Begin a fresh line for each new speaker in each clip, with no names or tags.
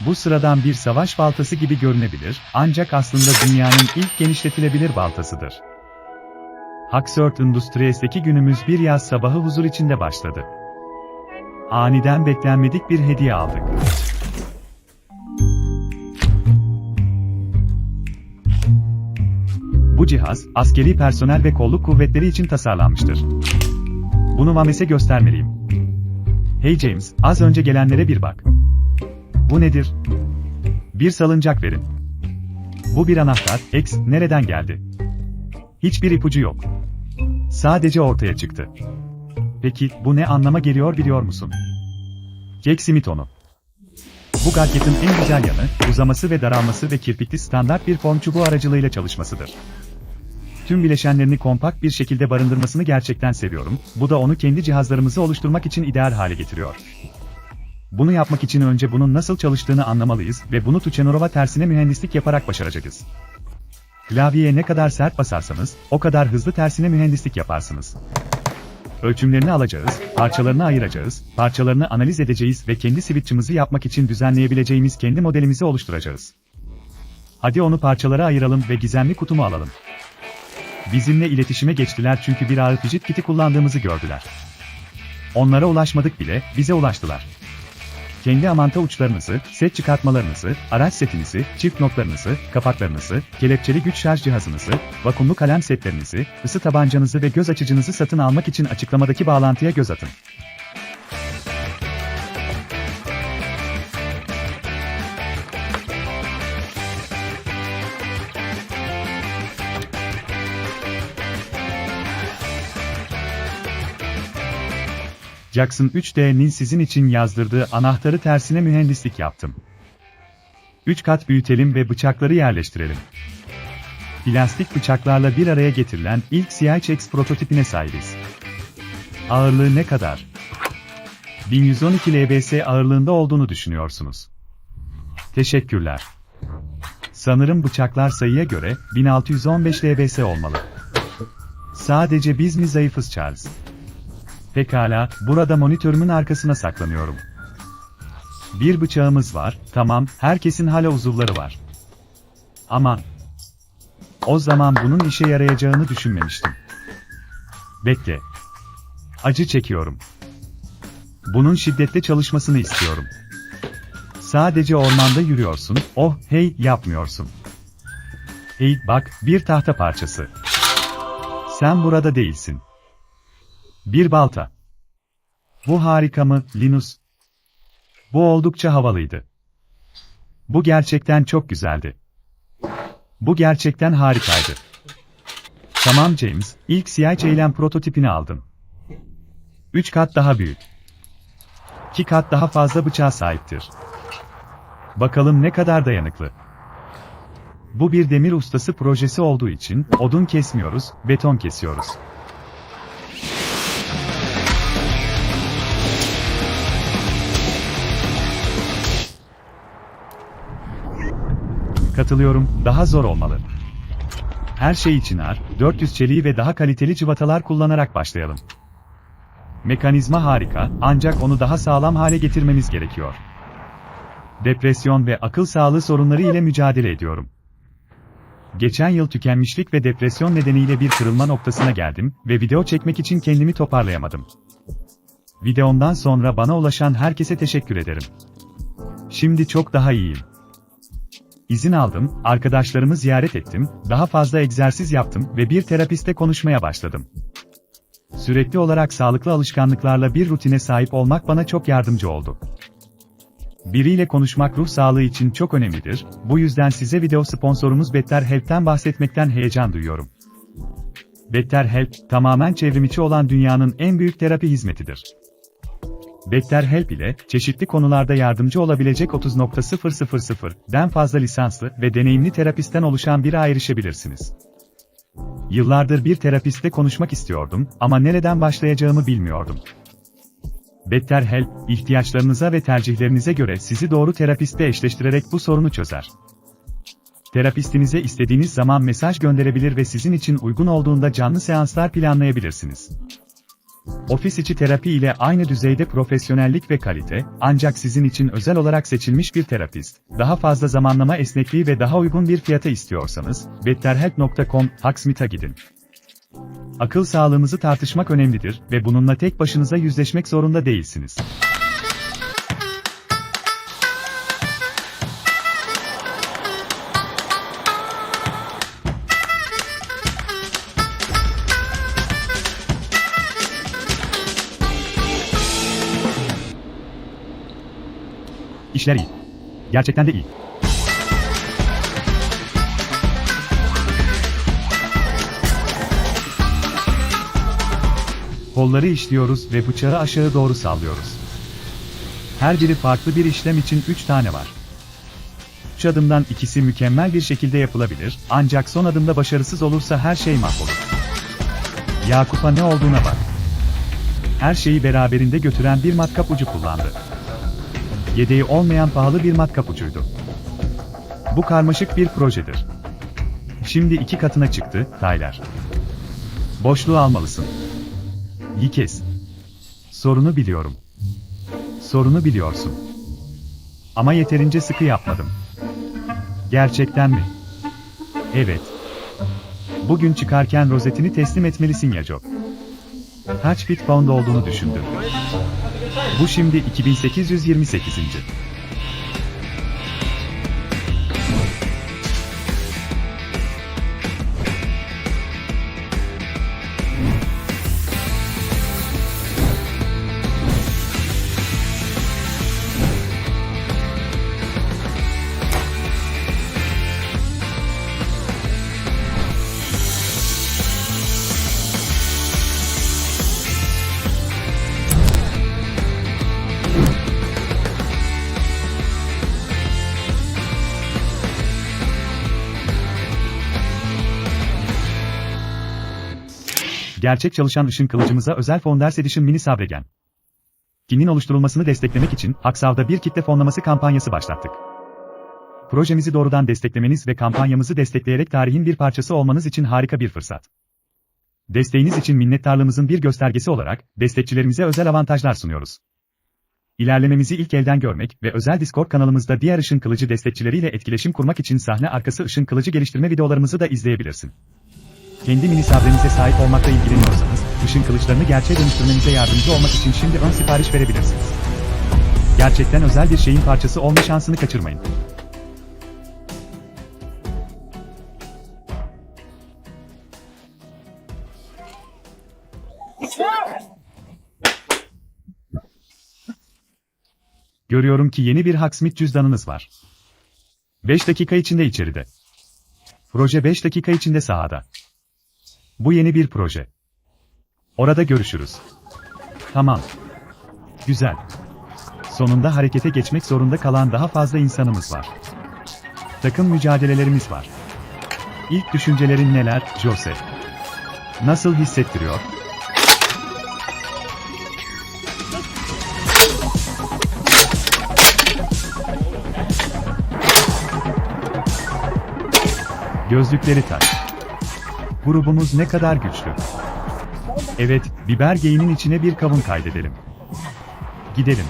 Bu sıradan bir savaş baltası gibi görünebilir, ancak aslında dünyanın ilk genişletilebilir baltasıdır. Haxort Industries'teki günümüz bir yaz sabahı huzur içinde başladı. Aniden beklenmedik bir hediye aldık. Bu cihaz, askeri personel ve kolluk kuvvetleri için tasarlanmıştır. Bunu Mames'e göstermeliyim. Hey James, az önce gelenlere bir bak. Bu nedir? Bir salıncak verin. Bu bir anahtar, X, nereden geldi? Hiçbir ipucu yok. Sadece ortaya çıktı. Peki, bu ne anlama geliyor biliyor musun? Jack Smith onu. Bu gadgetin en güzel yanı, uzaması ve daralması ve kirpikli standart bir form çubuğu aracılığıyla çalışmasıdır. Tüm bileşenlerini kompakt bir şekilde barındırmasını gerçekten seviyorum, bu da onu kendi cihazlarımızı oluşturmak için ideal hale getiriyor. Bunu yapmak için önce bunun nasıl çalıştığını anlamalıyız ve bunu Tuchenorova tersine mühendislik yaparak başaracağız. Klavyeye ne kadar sert basarsanız, o kadar hızlı tersine mühendislik yaparsınız. Ölçümlerini alacağız, parçalarını ayıracağız, parçalarını analiz edeceğiz ve kendi switch'ımızı yapmak için düzenleyebileceğimiz kendi modelimizi oluşturacağız. Hadi onu parçalara ayıralım ve gizemli kutumu alalım. Bizimle iletişime geçtiler çünkü bir ağır fidget kiti kullandığımızı gördüler. Onlara ulaşmadık bile, bize ulaştılar. Kendi amanta uçlarınızı, set çıkartmalarınızı, araç setinizi, çift notlarınızı, kapaklarınızı, kelepçeli güç şarj cihazınızı, vakumlu kalem setlerinizi, ısı tabancanızı ve göz açıcınızı satın almak için açıklamadaki bağlantıya göz atın. Jackson 3D'nin sizin için yazdırdığı anahtarı tersine mühendislik yaptım. 3 kat büyütelim ve bıçakları yerleştirelim. Plastik bıçaklarla bir araya getirilen ilk CIHX prototipine sahibiz. Ağırlığı ne kadar? 1112 lbs ağırlığında olduğunu düşünüyorsunuz. Teşekkürler. Sanırım bıçaklar sayıya göre 1615 lbs olmalı. Sadece biz mi zayıfız Charles? Pekala, burada monitörümün arkasına saklanıyorum. Bir bıçağımız var, tamam, herkesin hala uzuvları var. Aman. O zaman bunun işe yarayacağını düşünmemiştim. Bekle. Acı çekiyorum. Bunun şiddetle çalışmasını istiyorum. Sadece ormanda yürüyorsun, oh hey yapmıyorsun. Hey bak, bir tahta parçası. Sen burada değilsin. Bir balta. Bu harika mı, Linus? Bu oldukça havalıydı. Bu gerçekten çok güzeldi. Bu gerçekten harikaydı. Tamam James, ilk siyah eylem prototipini aldım. 3 kat daha büyük. 2 kat daha fazla bıçağa sahiptir. Bakalım ne kadar dayanıklı. Bu bir demir ustası projesi olduğu için odun kesmiyoruz, beton kesiyoruz. Katılıyorum, daha zor olmalı. Her şey için ar, 400 çeliği ve daha kaliteli cıvatalar kullanarak başlayalım. Mekanizma harika, ancak onu daha sağlam hale getirmemiz gerekiyor. Depresyon ve akıl sağlığı sorunları ile mücadele ediyorum. Geçen yıl tükenmişlik ve depresyon nedeniyle bir kırılma noktasına geldim ve video çekmek için kendimi toparlayamadım. Videomdan sonra bana ulaşan herkese teşekkür ederim. Şimdi çok daha iyiyim. İzin aldım, arkadaşlarımı ziyaret ettim, daha fazla egzersiz yaptım ve bir terapiste konuşmaya başladım. Sürekli olarak sağlıklı alışkanlıklarla bir rutine sahip olmak bana çok yardımcı oldu. Biriyle konuşmak ruh sağlığı için çok önemlidir, bu yüzden size video sponsorumuz Better Help'ten bahsetmekten heyecan duyuyorum. Better Help, tamamen çevrimiçi olan dünyanın en büyük terapi hizmetidir. Better Help ile çeşitli konularda yardımcı olabilecek 30.000'den fazla lisanslı ve deneyimli terapistten oluşan bir ayrışabilirsiniz. Yıllardır bir terapistle konuşmak istiyordum ama nereden başlayacağımı bilmiyordum. Better Help, ihtiyaçlarınıza ve tercihlerinize göre sizi doğru terapistle eşleştirerek bu sorunu çözer. Terapistinize istediğiniz zaman mesaj gönderebilir ve sizin için uygun olduğunda canlı seanslar planlayabilirsiniz. Ofis içi terapi ile aynı düzeyde profesyonellik ve kalite, ancak sizin için özel olarak seçilmiş bir terapist. Daha fazla zamanlama esnekliği ve daha uygun bir fiyata istiyorsanız, betterhelp.com, Hacksmith'a gidin. Akıl sağlığınızı tartışmak önemlidir ve bununla tek başınıza yüzleşmek zorunda değilsiniz. İşler iyi. Gerçekten de iyi. Kolları işliyoruz ve bıçağı aşağı doğru sallıyoruz. Her biri farklı bir işlem için 3 tane var. 3 adımdan ikisi mükemmel bir şekilde yapılabilir, ancak son adımda başarısız olursa her şey mahvolur. Yakup'a ne olduğuna bak. Her şeyi beraberinde götüren bir matkap ucu kullandı. Yedeği olmayan pahalı bir matkap ucuydu. Bu karmaşık bir projedir. Şimdi iki katına çıktı, Tyler. Boşluğu almalısın. İyi kes. Sorunu biliyorum. Sorunu biliyorsun. Ama yeterince sıkı yapmadım. Gerçekten mi? Evet. Bugün çıkarken rozetini teslim etmelisin ya Job. Kaç bit pound olduğunu düşündüm. Bu şimdi 2828. Gerçek çalışan ışın kılıcımıza özel Founders Edition Mini Sabregen. Kinin oluşturulmasını desteklemek için Haksav'da bir kitle fonlaması kampanyası başlattık. Projemizi doğrudan desteklemeniz ve kampanyamızı destekleyerek tarihin bir parçası olmanız için harika bir fırsat. Desteğiniz için minnettarlığımızın bir göstergesi olarak, destekçilerimize özel avantajlar sunuyoruz. İlerlememizi ilk elden görmek ve özel Discord kanalımızda diğer ışın kılıcı destekçileriyle etkileşim kurmak için sahne arkası ışın kılıcı geliştirme videolarımızı da izleyebilirsin. Kendi mini sabrenize sahip olmakla ilgileniyorsanız, ışın kılıçlarını gerçeğe dönüştürmenize yardımcı olmak için şimdi ön sipariş verebilirsiniz. Gerçekten özel bir şeyin parçası olma şansını kaçırmayın. Görüyorum ki yeni bir Hacksmith cüzdanınız var. 5 dakika içinde içeride. Proje 5 dakika içinde sahada. Bu yeni bir proje. Orada görüşürüz. Tamam. Güzel. Sonunda harekete geçmek zorunda kalan daha fazla insanımız var. Takım mücadelelerimiz var. İlk düşüncelerin neler, Jose? Nasıl hissettiriyor? Gözlükleri tak. Grubumuz ne kadar güçlü. Evet, biber geyinin içine bir kavun kaydedelim. Gidelim.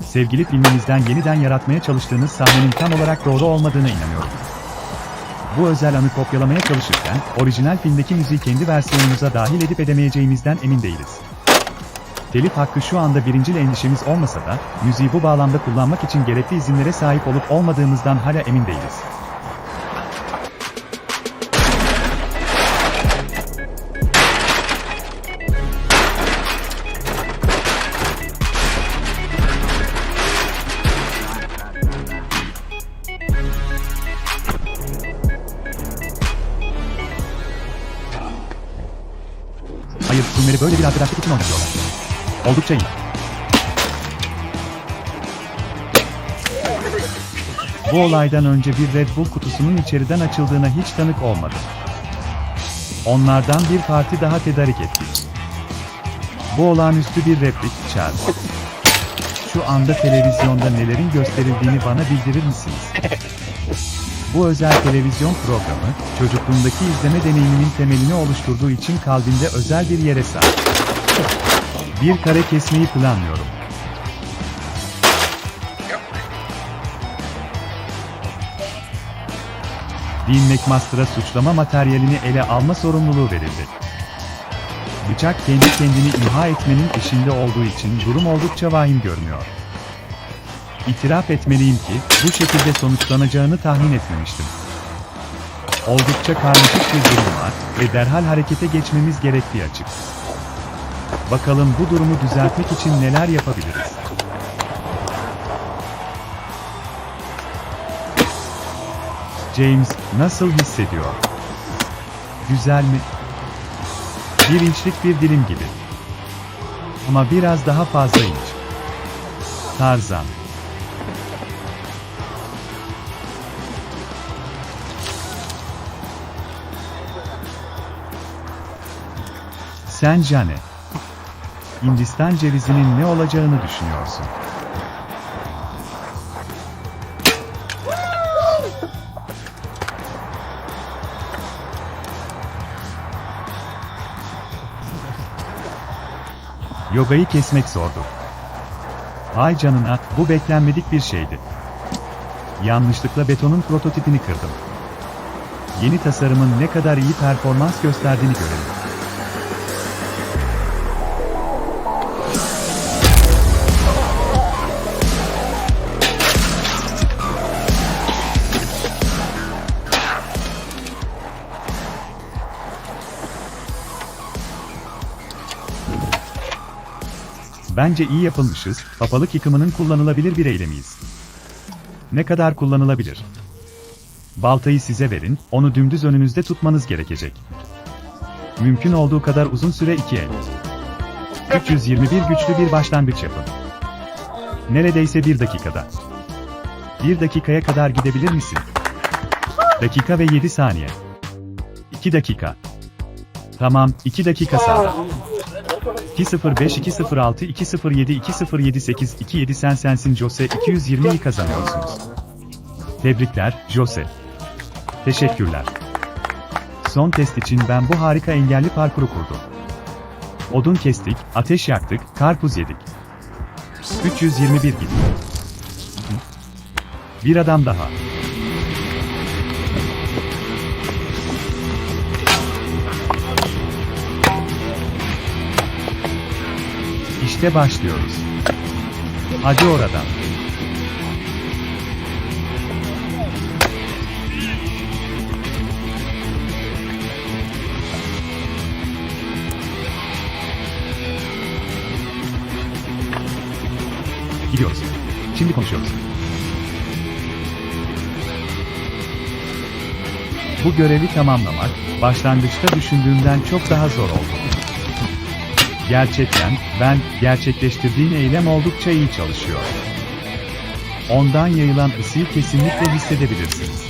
Sevgili filminizden yeniden yaratmaya çalıştığınız sahnenin tam olarak doğru olmadığına inanıyorum. Bu özel anı kopyalamaya çalışırken, orijinal filmdeki müziği kendi versiyonumuza dahil edip edemeyeceğimizden emin değiliz. Telif hakkı şu anda birincil endişemiz olmasa da, müziği bu bağlamda kullanmak için gerekli izinlere sahip olup olmadığımızdan hala emin değiliz. Hayır, filmleri böyle bir arkadaşlık için oynatıyorlar. Oldukça iyi. Bu olaydan önce bir Red Bull kutusunun içeriden açıldığına hiç tanık olmadım. Onlardan bir parti daha tedarik ettik. Bu olağanüstü bir replik, Charles. şu anda televizyonda nelerin gösterildiğini bana bildirir misiniz? Bu özel televizyon programı, çocukluğumdaki izleme deneyimimin temelini oluşturduğu için kalbimde özel bir yere sahip. Bir kare kesmeyi planlıyorum. Dean McMaster'a suçlama materyalini ele alma sorumluluğu verildi. Bıçak kendi kendini imha etmenin işinde olduğu için durum oldukça vahim görünüyor. İtiraf etmeliyim ki, bu şekilde sonuçlanacağını tahmin etmemiştim. Oldukça karmaşık bir durum var ve derhal harekete geçmemiz gerektiği açık. Bakalım bu durumu düzeltmek için neler yapabiliriz? James, nasıl hissediyor? Güzel mi? Bir inçlik bir dilim gibi. Ama biraz daha fazla inç. Tarzan. Sence ne? Hindistan cevizinin ne olacağını düşünüyorsun? Yogayı kesmek zordu. Ay canına, bu beklenmedik bir şeydi. Yanlışlıkla betonun prototipini kırdım. Yeni tasarımın ne kadar iyi performans gösterdiğini görelim. Bence iyi yapılmışız, kapalık yıkımının kullanılabilir bir eylemiyiz. Ne kadar kullanılabilir? Baltayı size verin, onu dümdüz önünüzde tutmanız gerekecek. Mümkün olduğu kadar uzun süre iki el. 321 güçlü bir başlangıç yapın. Neredeyse bir dakikada. Bir dakikaya kadar gidebilir misin? Dakika ve 7 saniye. 2 dakika. Tamam, 2 dakika sağla. 205 206 207 2078 27 sen sensin Jose 220'yi kazanıyorsunuz. Tebrikler, Jose. Teşekkürler. Son test için ben bu harika engelli parkuru kurdum. Odun kestik, ateş yaktık, karpuz yedik. 321 gibi. Bir adam daha. İşte başlıyoruz. Hadi oradan. Gidiyoruz. Şimdi konuşuyoruz. Bu görevi tamamlamak, başlangıçta düşündüğümden çok daha zor oldu. Gerçekten, ben, gerçekleştirdiğim eylem oldukça iyi çalışıyor. Ondan yayılan ısıyı kesinlikle hissedebilirsiniz.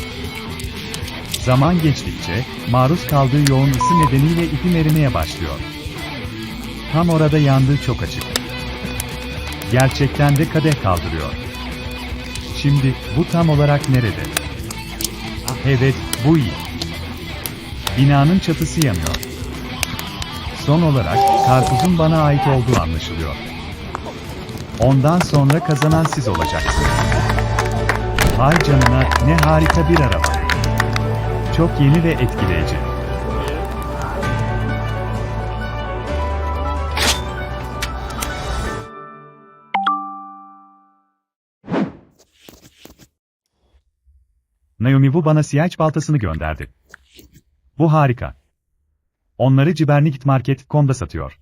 Zaman geçtikçe, maruz kaldığı yoğun ısı nedeniyle ipim erimeye başlıyor. Tam orada yandığı çok açık. Gerçekten de kadeh kaldırıyor. Şimdi, bu tam olarak nerede? Evet, bu iyi. Binanın çatısı yanıyor. Son olarak, karpuzun bana ait olduğu anlaşılıyor. Ondan sonra kazanan siz olacaksınız. Hay canına, ne harika bir araba. Çok yeni ve etkileyici. Naomi bu bana siyaç baltasını gönderdi. Bu harika. Onları Cibernigit Market.com'da satıyor.